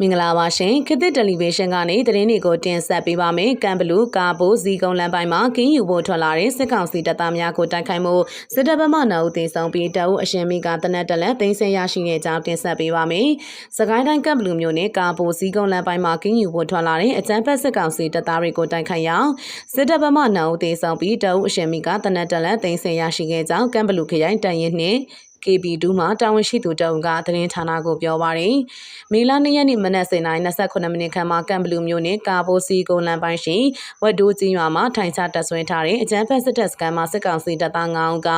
မင်္ဂလာပါရှင်ခေတ်သစ်တယ်လီဗေးရှင်းကနေသတင်းတွေကိုတင်ဆက်ပေးပါမယ်ကမ်ဘလူးကာဘိုးဇီကုံလမ်းပိုင်းမှာကင်းယူဖို့ထွက်လာတဲ့စစ်ကောင်စီတပ်သားများကိုတိုက်ခိုက်မှုစစ်တပ်ဗမာနာဦးတင်ဆောင်ပြီးတအုပ်အရှင်မိကတနက်တလက်သိမ်းဆဲရရှိတဲ့ကြောင်းတင်ဆက်ပေးပါမယ်စကိုင်းတိုင်းကမ်ဘလူးမြို့နယ်ကာဘိုးဇီကုံလမ်းပိုင်းမှာကင်းယူဖို့ထွက်လာတဲ့အကြမ်းဖက်စစ်ကောင်စီတပ်သားတွေကိုတိုက်ခိုက်ရာစစ်တပ်ဗမာနာဦးတင်ဆောင်ပြီးတအုပ်အရှင်မိကတနက်တလက်သိမ်းဆဲရရှိခဲ့ကြောင်းကမ်ဘလူးခရိုင်တန်ရင်နှင့် KB2 မှာတာဝန်ရှိသူတအုပ်ကသတင်းဌာနကိုပြောပါရယ်မေလ2ရက်နေ့မနက်7:28မိနစ်ခန့်မှာကမ်ဘလူးမြို့နယ်ကာဘိုစီကုန်းလမ်းပိုင်းရှိဝက်ဒိုးကြီးရွာမှာထိုင်ချတပ်ဆွဲထားတဲ့အကြမ်းဖက်စစ်တပ်စခန်းမှာစစ်ကောင်စီတပ်သား9ဦးက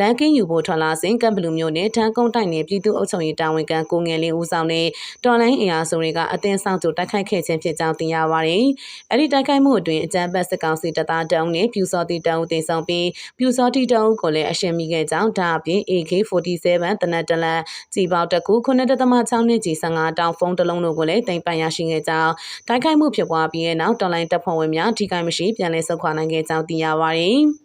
လမ်းကင်းယူဖို့ထွက်လာစဉ်ကမ်ဘလူးမြို့နယ်ထန်းကုန်းတိုက်နယ်ပြည်သူ့အုပ်ချုပ်ရေးတာဝန်ခံကိုငယ်လင်းဦးဆောင်တဲ့တော်လိုင်းအင်အားစုတွေကအတင်းဆောင်ကြိုတိုက်ခိုက်ခဲ့ခြင်းဖြစ်ကြောင်းသိရပါရယ်အဲ့ဒီတိုက်ခိုက်မှုအတွင်းအကြမ်းဖက်စစ်ကောင်စီတပ်သားတအုပ်နဲ့ပြူစောတိတအုပ်တင်ဆောင်ပြီးပြူစောတိတအုပ်ကိုလည်းအရှင်မိခဲ့ကြောင်းဒါအပြင် AK47 တနက်တလန်ကြည်ပေါက်တကူ9.6နှစ်ကြီး15 တောင်ဖုန်းတစ်လုံးတို့ကိုလည်းတင်ပိုင်ရရှိခဲ့ကြောင်းတိုက်ခိုက်မှုဖြစ်ပွားပြီးတဲ့နောက်တော်လိုင်းတပ်ဖွဲ့ဝင်များထိခိုက်မရှိပြန်လည်ဆုတ်ခွာနိုင်ခဲ့ကြောင်းသိရပါရယ်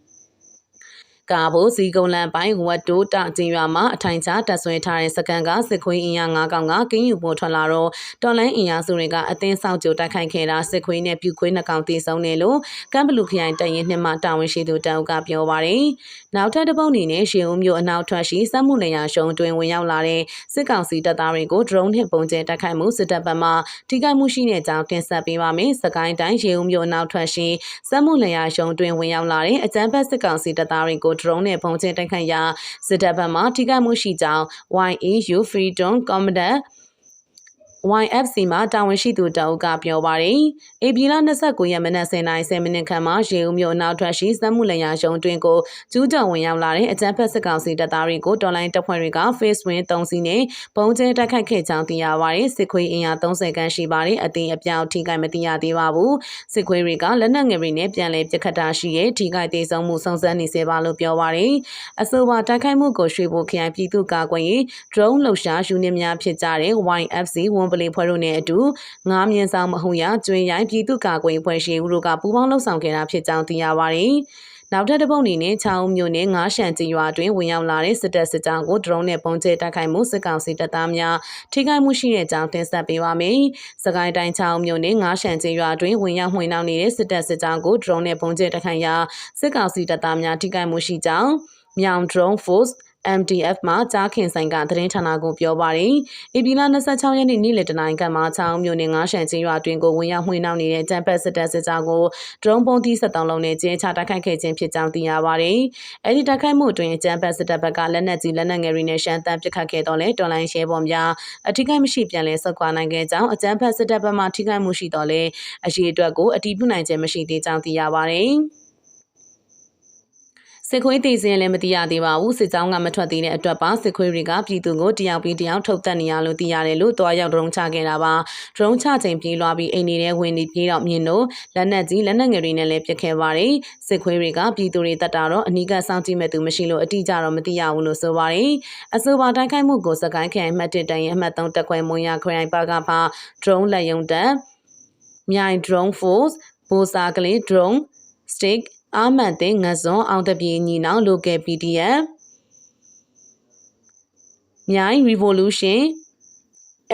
ကာဘိုစီကုံလန်ပိုင်းဝတ်တိုးတကျင်းရွာမှာအထိုင်ချတပ်ဆွဲထားတဲ့စကန်ကစစ်ခွေးအင်အား9កောင်ကကင်းယူပေါ်ထွက်လာတော့တော်လိုင်းအင်အားစုတွေကအသင်းဆောင်ကြိုတိုက်ခိုက်ခဲ့တာစစ်ခွေးနဲ့ပြူခွေးနှကောင်တည်ဆုံးတယ်လို့ကမ်ဘလူခရိုင်တရင်နှစ်မှတာဝန်ရှိသူတအုပ်ကပြောပါရယ်နောက်ထပ်တစ်ပုတ်အနေနဲ့ရှေဦးမျိုးအနောက်ထွက်ရှိစက်မှုနေရာရှုံတွင်ဝင်ရောက်လာတဲ့စစ်ကောင်စီတပ်သားတွေကို drone နဲ့ပုံကျဲတိုက်ခိုက်မှုစစ်တပ်ဘက်မှထိခိုက်မှုရှိတဲ့ကြောင်းတင်ဆက်ပေးပါမယ်စကိုင်းတိုင်းရှေဦးမျိုးအနောက်ထွက်ရှိစက်မှုနေရာရှုံတွင်ဝင်ရောက်လာတဲ့အကြမ်းဖက်စစ်ကောင်စီတပ်သားတွေကို drone နဲ့ပုံကျဲတိုက်ခိုက်ရာစစ်တပ်ဘက်မှထိခိုက်မှုရှိကြောင်း YEU Freedom Commandant YFC မှာတာဝန်ရှိသူတအုပ်ကပြောပါတယ်။ AB လ29ရက်မနက်10:10မိနစ်ခန့်မှာရေဦးမြို့အနောက်ထွက်ရှိစက်မှုလျာရုံတွင်ကိုကျူးကျော်ဝင်ရောက်လာတဲ့အကြမ်းဖက်စစ်ကောင်စီတပ်သားတွေကိုတော်လိုင်းတပ်ဖွဲ့တွေက Face Win 3စီးနဲ့ပုံကျဲတိုက်ခိုက်ခဲ့ကြောင်းသိရပါတယ်။စစ်ခွေးအင်အား30ခန်းရှိပါတယ်။အသေးအပြောင်ထိခိုက်မသိရသေးပါဘူး။စစ်ခွေးတွေကလက်နက်ငယ်တွေနဲ့ပြန်လည်ပစ်ခတ်တာရှိရဲ့ထိခိုက်သေးဆုံးမှုစုံစမ်းနေစေပါလို့ပြောပါတယ်။အဆိုပါတိုက်ခိုက်မှုကိုရွှေဘိုခရိုင်ပြည်သူ့ကာကွယ်ရေး drone လှုပ်ရှားယူနစ်များဖြစ်ကြတဲ့ YFC ဝန်ပလီဖွဲ့တို့နဲ့အတူငားမြင့်ဆောင်မဟုရကျွင်းရိုင်းပြည်သူ့ကာကွယ်ရေးဖွဲ့ရှိဦးတို့ကပူးပေါင်းလှုပ်ဆောင်ခဲ့တာဖြစ်ကြောင်းသိရပါတယ်။နောက်ထပ်တစ်ပုတ်အနေနဲ့ချောင်းမြို့နယ်ငါးရှန်ကြီးရွာတွင်ဝင်ရောက်လာတဲ့စစ်တပ်စစ်ကြောင်းကိုဒရုန်းနဲ့ပုံကျဲတိုက်ခိုက်မှုစစ်ကောင်စီတပ်သားများထိခိုက်မှုရှိတဲ့အကြောင်းတင်ဆက်ပေးပါမယ်။စကိုင်းတိုင်းချောင်းမြို့နယ်ငါးရှန်ကြီးရွာတွင်ဝင်ရောက်မှွေနှောက်နေတဲ့စစ်တပ်စစ်ကြောင်းကိုဒရုန်းနဲ့ပုံကျဲတိုက်ခိုက်ရာစစ်ကောင်စီတပ်သားများထိခိုက်မှုရှိကြောင်းမြောင် drone force MDF မှကြားခင်ဆိုင်ကသတင်းဌာနကိုပြောပါတယ်။ဧပြီလ26ရက်နေ့နေ့လယ်တနင်္ဂနွေမှာချောင်းမြို့နယ်ငါးရှန်ချင်းရွာတွင်ကိုဝင်ရောက်မှွေနှောက်နေတဲ့တမ်ပတ်စစ်တပ်စစ်ကြောကိုဒရုန်းပုံးသီး73လုံးနဲ့ကျင်းချတိုက်ခိုက်ခဲ့ခြင်းဖြစ်ကြောင်းသိရပါတယ်။အဲဒီတိုက်ခိုက်မှုအတွင်းတမ်ပတ်စစ်တပ်ဘက်ကလက်နက်ကြီးလက်နက်ငယ်တွေနဲ့ရှမ်းတမ်းပစ်ခတ်ခဲ့တော့လေတော်လိုင်းရှဲပေါ်များအထိခိုက်မရှိပြန်လည်ဆုတ်ခွာနိုင်ခဲ့ကြောင်းအကြမ်းဖက်စစ်တပ်ဘက်မှထိခိုက်မှုရှိတော့လေအရေးအတွက်ကိုအတီးပြုနိုင်ခြင်းမရှိသေးကြောင်းသိရပါတယ်။ စစ်ခွေးတည်စင်လည်းမသိရသေးပါဘူးစစ်ကြောင်းကမထွက်သေးတဲ့အတွက်ပါစစ်ခွေးတွေကပြည်သူကိုတယောက်ပြီးတယောက်ထုတ်တက်နေရလို့သိရတယ်လို့တွားရောက်ဒရုန်းချခဲ့တာပါဒရုန်းချချိန်ပြေးလွှားပြီးအိမ်နေတဲ့ဝင်နေပြေးတော့မြင်တော့လက်နက်ကြီးလက်နက်ငယ်တွေနဲ့လည်းပစ်ခဲ့ပါတယ်စစ်ခွေးတွေကပြည်သူတွေတက်တာတော့အနီးကစောင့်ကြည့်မဲ့သူမရှိလို့အတိအကျတော့မသိရဘူးလို့ဆိုပါတယ်အဆိုပါတိုက်ခိုက်မှုကိုစကိုင်းခရိုင်မှတ်1တန်ရင်အမှတ်3တက်ခွဲမွန်ရခရိုင်ပါကဖာဒရုန်းလက်ယုံတက်မြိုင် drone force ဘိုစာကလေး drone stick အာမန်တင်ငစွန်အောင်တပြေညီနောင် local PDF မြိုင် revolution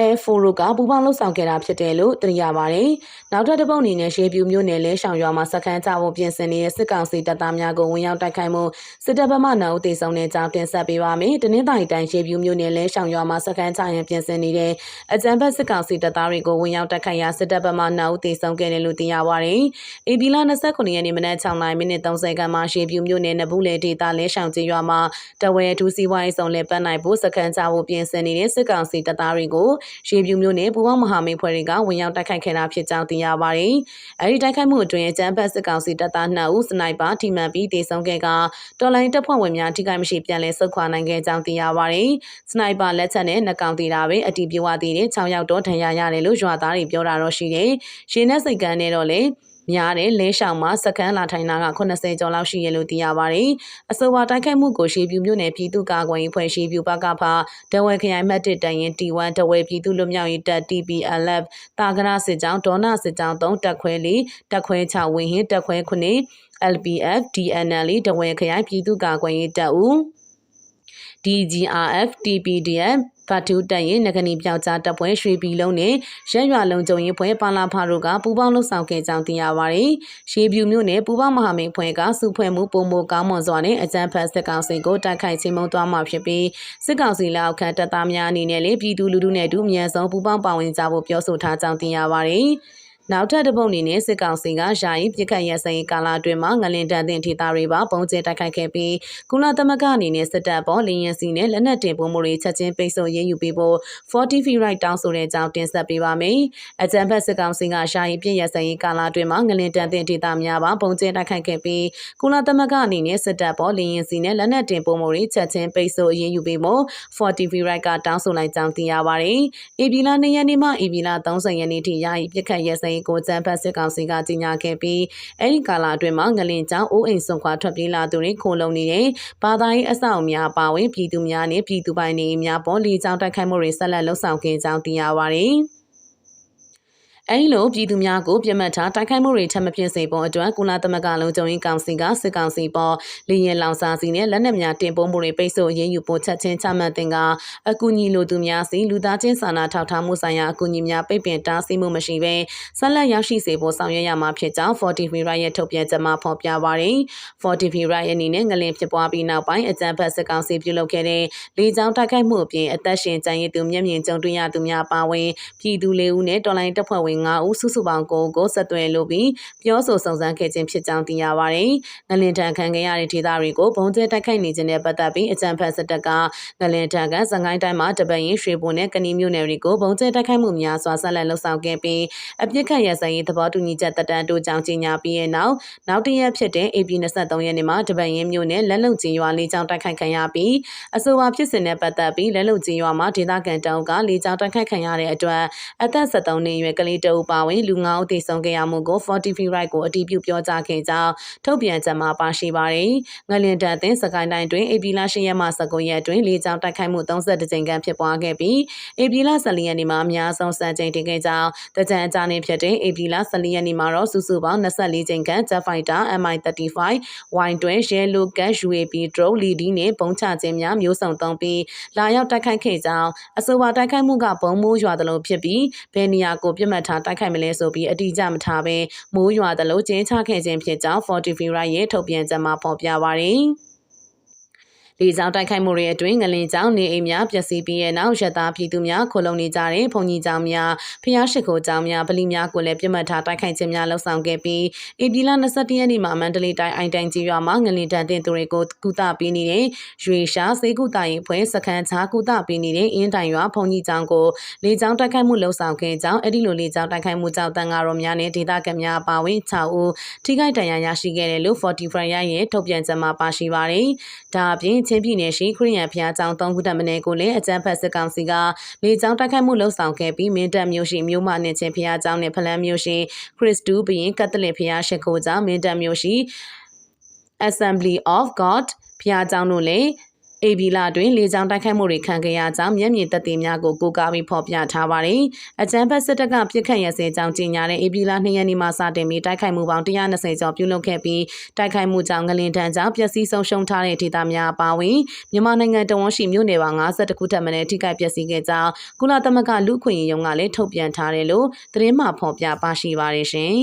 Air Force ကပူပေါင်းလှုပ်ဆောင်ခဲ့တာဖြစ်တယ်လို့သိရပါတယ်။နောက်ထပ်တစ်ပုတ်အနေနဲ့ရှေးပြူမျိုးနယ်လဲရှောင်ရွာမှာစခန်းချဖို့ပြင်ဆင်နေတဲ့စစ်ကောင်စီတပ်သားများကိုဝင်ရောက်တိုက်ခိုက်မှုစစ်တပ်ဗမာနာဦးတေဆောင်တဲ့ကြောင်းတင်ဆက်ပေးပါမယ်။တနင်္သာရီတိုင်းရှေးပြူမျိုးနယ်လဲရှောင်ရွာမှာစခန်းချရန်ပြင်ဆင်နေတဲ့အကြံဖက်စစ်ကောင်စီတပ်သားတွေကိုဝင်ရောက်တိုက်ခိုက်ရာစစ်တပ်ဗမာနာဦးတေဆောင်ခဲ့တယ်လို့သိရပါတယ်။ AB လ29ရက်နေ့မနက်6:00မိနစ်30ခန်းမှာရှေးပြူမျိုးနယ်နဘူးလေဒေတာလဲရှောင်ကျေးရွာမှာတဝဲထူးစီဝိုင်းဆောင်လဲပတ်နိုင်ဖို့စခန်းချဖို့ပြင်ဆင်နေတဲ့စစ်ကောင်စီတပ်သားတွေကိုရေပြူမျိုးနဲ့ပူပေါင်းမဟာမိတ်ဖွဲ့တွေကဝင်ရောက်တိုက်ခိုက်ခဲ့တာဖြစ်ကြောင်းသိရပါတယ်။အဲဒီတိုက်ခိုက်မှုအတွင်းအကြမ်းဖက်စစ်ကောင်စီတပ်သား2ဦးစနိုက်ပါထိမှန်ပြီးတေဆုံးခဲ့ကတော်လိုင်းတပ်ဖွဲ့ဝင်များထိခိုက်မရှိပြန်လည်ဆုတ်ခွာနိုင်ခဲ့ကြောင်းသိရပါတယ်။စနိုက်ပါလက်ချက်နဲ့နှကောင်သေးတာပဲအတီးပြဝသေးတဲ့6ယောက်တော့ဒဏ်ရာရတယ်လို့ရွာသားတွေပြောတာတော့ရှိတယ်။ရှင်းတဲ့စိတ်ကန်းနဲ့တော့လေ များတဲ့လဲရှောင်မှာစကန်လာထိုင်တာက80ကျော်လောက်ရှိရလို့သိရပါတယ်။အဆိုပါတိုက်ခိုက်မှုကိုရှေးပြူမြို့နယ်ပြည်သူ့ကာကွယ်ရေးဖွဲ့ရှေးပြူဘကဖာဒဝဲခရိုင်မှတ်1တရင် T1 ဒဝဲပြည်သူ့လွတ်မြောက်ရေးတပ် TPLF တာကရစစ်ကြောင်းဒေါနာစစ်ကြောင်း3တက်ခွဲ4တက်ခွဲ6ဝင်းဟင်းတက်ခွဲ9 LPF DNL ဒဝဲခရိုင်ပြည်သူ့ကာကွယ်ရေးတပ်ဦး DGRF TPDF ဖတ်တူတက်ရင်ငကနီပြောက်ကြားတပ်ဖွဲ့ရွှေပြည်လုံးနဲ့ရက်ရွာလုံးကျုံရင်ဖွဲ့ပါလာဖာတို့ကပူးပေါင်းလှုပ်ဆောင်ခဲ့ကြောင်းသိရပါတယ်။ရှေးပြူမြို့နယ်ပူးပေါင်းမဟာမိတ်ဖွဲ့ကစုဖွဲ့မှုပုံမကောင်းမွန်စွာနဲ့အကြမ်းဖက်စစ်ကောင်စီကိုတိုက်ခိုက်ချင်းမုံသွားမှာဖြစ်ပြီးစစ်ကောင်စီလက်အောက်ခံတပ်သားများအနေနဲ့လည်းပြည်သူလူထုနဲ့အတူအမြန်ဆုံးပူးပေါင်းပါဝင်ကြဖို့ပြောဆိုထားကြောင်းသိရပါတယ်။ နောက်ထပ်တစ်ပုတ်အနေနဲ့စစ်ကောင်စီကယာယီပြစ်ခတ်ရစရေးကာလအတွင်းမှာငလင်တန်တင်ထေတာတွေပါပုံကျဲတိုက်ခိုက်ခဲ့ပြီးကုလသမဂ္ဂအနေနဲ့စစ်တပ်ပေါ်လင်းရစီနဲ့လက်နက်တင်ပို့မှုတွေချက်ချင်းပိတ်ဆို့ရေးယူပေးဖို့40 free right တောင်းဆိုတဲ့အကြောင်းတင်ဆက်ပေးပါမယ်။အကြံဖက်စစ်ကောင်စီကယာယီပြစ်ရစရေးကာလအတွင်းမှာငလင်တန်တင်ထေတာများပါပုံကျဲတိုက်ခိုက်ခဲ့ပြီးကုလသမဂ္ဂအနေနဲ့စစ်တပ်ပေါ်လင်းရစီနဲ့လက်နက်တင်ပို့မှုတွေချက်ချင်းပိတ်ဆို့ရေးယူပေးဖို့40 free right ကတောင်းဆိုလိုက်ကြောင်းသိရပါတယ်။အေပီလာ2ရက်နေ့မှအေပီလာ30ရက်နေ့ထိယာယီပြစ်ခတ်ရစရေးကိုစံဖတ်စစ်ကောင်စီကကြီးညာခဲ့ပြီးအဲဒီကာလအတွင်းမှာငလင်ကြောင့်အိုးအိမ်ဆွန်ခွာထွက်ပြေးလာသူတွေခိုလုံနေတဲ့ဘာသာရေးအဆောက်အများပါဝင်ပြည်သူများနဲ့ပြည်သူပိုင်နေများပေါ်လီကြောင်တိုက်ခိုက်မှုတွေဆက်လက်လှုပ်ဆောင်ခဲ့ကြောင်းသိရပါတယ်။ အဲဒီလိုပြည်သူများကိုပြစ်မှတ်ထားတိုက်ခိုက်မှုတွေထပ်မဖြစ်စေဖို့အတွက်ကုလသမဂ္ဂလုံးချုပ်ရေးကောင်စီကစစ်ကောင်စီပေါ်လေရင်လောင်စာစီနဲ့လက်နက်များတင်ပို့မှုတွေပိတ်ဆို့ရေးယူဖို့ချက်ချင်းချမှတ်တင်ကအကူအညီလိုသူများစီလူသားချင်းစာနာထောက်ထားမှုဆိုင်ရာအကူအညီများပိတ်ပင်တားဆီးမှုမရှိဘဲဆက်လက်ရရှိစေဖို့ဆောင်ရွက်ရမှာဖြစ်ကြောင်း40 Fira ရဲ့ထုတ်ပြန်ချက်မှာဖော်ပြပါတယ်40 Fira ရဲ့အနေနဲ့ငလင်ဖြစ်ပွားပြီးနောက်ပိုင်းအကြံဖက်စစ်ကောင်စီပြုလုပ်ခဲ့တဲ့လေကြောင်းတိုက်ခိုက်မှုအပြင်အသက်ရှင်ကျန်ရည်သူမျက်မြင်ကြုံတွေ့ရသူများပါဝင်ပြည်သူလေးဦးနဲ့တော်လိုင်းတပ်ဖွဲ့ဝင်9ဦးစုစုပေါင်းကိုကိုဆက်သွယ်လို့ပြီးပြောဆိုစုံစမ်းခဲ့ခြင်းဖြစ်ကြောင်းသိရပါတယ်။ငလင်တန်ခံခဲ့ရတဲ့ဒေသတွေကိုဘုံကျဲတိုက်ခိုက်နေခြင်းနဲ့ပတ်သက်ပြီးအကြံဖက်စစ်တပ်ကငလင်တန်ကစကိုင်းတိုင်းမှာတပရင်ရွှေဘုံနဲ့ကဏီမြို့နယ်တွေကိုဘုံကျဲတိုက်ခိုက်မှုများစွာဆက်လက်လှုပ်ဆောင်ခဲ့ပြီးအပြစ်ခတ်ရစရေးသဘောတူညီချက်တပ်တန်းတို့ကြောင့်ကြီးညာပြီးရဲ့နောက်နောက်တရက်ဖြစ်တဲ့ AP 23ရက်နေ့မှာတပရင်မြို့နယ်လက်လုံကျင်းရွာလေးချောင်းတိုက်ခိုက်ခံရပြီးအဆိုပါဖြစ်စဉ်နဲ့ပတ်သက်ပြီးလက်လုံကျင်းရွာမှာဒေသခံတောင်ကလေးချောင်းတိုက်ခိုက်ခံရတဲ့အတွက်အသက်73နှစ်အရွယ်ကလေးတအုပ်ပါဝင်လူ9ဦးသေဆုံးခဲ့ရမှုကို40 right ကိုအတည်ပြုပြောကြားခဲ့ကြောင်းထုတ်ပြန်ချက်မှာပါရှိပါတယ်။ငလင်တန်တင်စကိုင်းတိုင်းတွင်အေပီလာ10ရက်မှ19ရက်တွင်လေကြောင်းတိုက်ခိုက်မှု32ကြိမ်ခန့်ဖြစ်ပွားခဲ့ပြီးအေပီလာ14ရက်နေ့မှာအများဆုံးစံချိန်တင်ခဲ့ကြောင်းတကြံအကြနေဖြစ်တဲ့အေပီလာ14ရက်နေ့မှာတော့စုစုပေါင်း24ကြိမ်ခန့် Jet Fighter MI35 Y12 Yellow Cat UAP drone လီဒီနဲ့ပုံချခြင်းများမျိုးစုံသုံးပြီးလာရောက်တိုက်ခိုက်ခဲ့ကြောင်းအဆိုပါတိုက်ခိုက်မှုကပုံမိုးရွာသလိုဖြစ်ပြီးဘယ်နေရာကိုပြစ်မှတ်ထားတိုက်ခိုက်မလဲဆိုပြီးအတိအကျမထားဘဲမိုးရွာသလိုကျင်းချခဲ့ခြင်းဖြစ်ကြောင်း Fortify ရဲ့ထုတ်ပြန်ချက်မှာဖော်ပြပါရယ်။ လေကြောင်းတိုက်ခိုက်မှုတွေအတွင်းငလင်ကြောင်းနေအိမ်များပျက်စီးပြီးတဲ့နောက်ရသားပြည်သူများခိုလုံနေကြတဲ့ဘုံကြီးကျောင်းများဖျားရှိခိုကျောင်းများဗလီများကိုလည်းပြစ်မှတ်ထားတိုက်ခိုက်ခြင်းများလှုပ်ဆောင်ခဲ့ပြီးဧပြီလ22ရက်နေ့မှာမန္တလေးတိုင်းအိုင်တိုင်ကြီးရွာမှာငလင်တန်တင်သူတွေကိုကုသပေးနေတဲ့ရွေရှာစေကုသရေးဖွဲ့စခန်းချာကုသပေးနေတဲ့အင်းတိုင်ရွာဘုံကြီးကျောင်းကိုလေကြောင်းတိုက်ခိုက်မှုလှုပ်ဆောင်ခဲ့ကြောင်းအဲ့ဒီလိုလေကြောင်းတိုက်ခိုက်မှုကြောင့်တန်ဃာတော်များနဲ့ဒေသခံများအပါအဝင်6ဦးထိခိုက်ဒဏ်ရာရရှိခဲ့တယ်လို့45ရဲ့ထုတ်ပြန်ချက်မှာပါရှိပါတယ်။ဒါအပြင်ချင်းပြည်နယ်ရှိခရီးရန်ဖျားကျောင်း၃ခုတက်မနေကိုလည်းအကြမ်းဖက်စစ်ကောင်စီကလေကြောင်းတိုက်ခိုက်မှုလှုံ့ဆော်ခဲ့ပြီးမင်းတပ်မျိုးရှိမြို့မနဲ့ချင်းဖျားကျောင်းနဲ့ဖလန်းမျိုးရှိခရစ်စတူဘရင်ကက်သလစ်ဖျားရှိခိုးကျောင်းမင်းတပ်မျိုးရှိ Assembly of God ဖျားကျောင်းတို့လည်း အေဘီလာတွင်လေကြောင်းတိုက်ခိုက်မှုတွေခံခဲ့ရကြောင်းမျက်မြင်သက်သေများကိုကိုးကားပြီးဖော်ပြထားပါတယ်။အကြမ်းဖက်စစ်တပ်ကပြစ်ခတ်ရစေကြောင်းကြေညာတဲ့အေဘီလာ2ရက်နေ့မှစတင်ပြီးတိုက်ခိုက်မှုပေါင်း120ကျော်ပြုလုပ်ခဲ့ပြီးတိုက်ခိုက်မှုကြောင့်ငလင်တန်းကြောင့်ပျက်စီးဆုံးရှုံးထားတဲ့ဒေသများအပါအဝင်မြန်မာနိုင်ငံတဝန်ရှိမြို့နယ်ပေါင်း52ခုထပ်မံထိခိုက်ပျက်စီးခဲ့ကြောင်းကုလသမဂ္ဂလူ့ခွင့်ရေးရုံးကလည်းထုတ်ပြန်ထားတယ်လို့သတင်းမှဖော်ပြပါရှိပါတယ်ရှင်။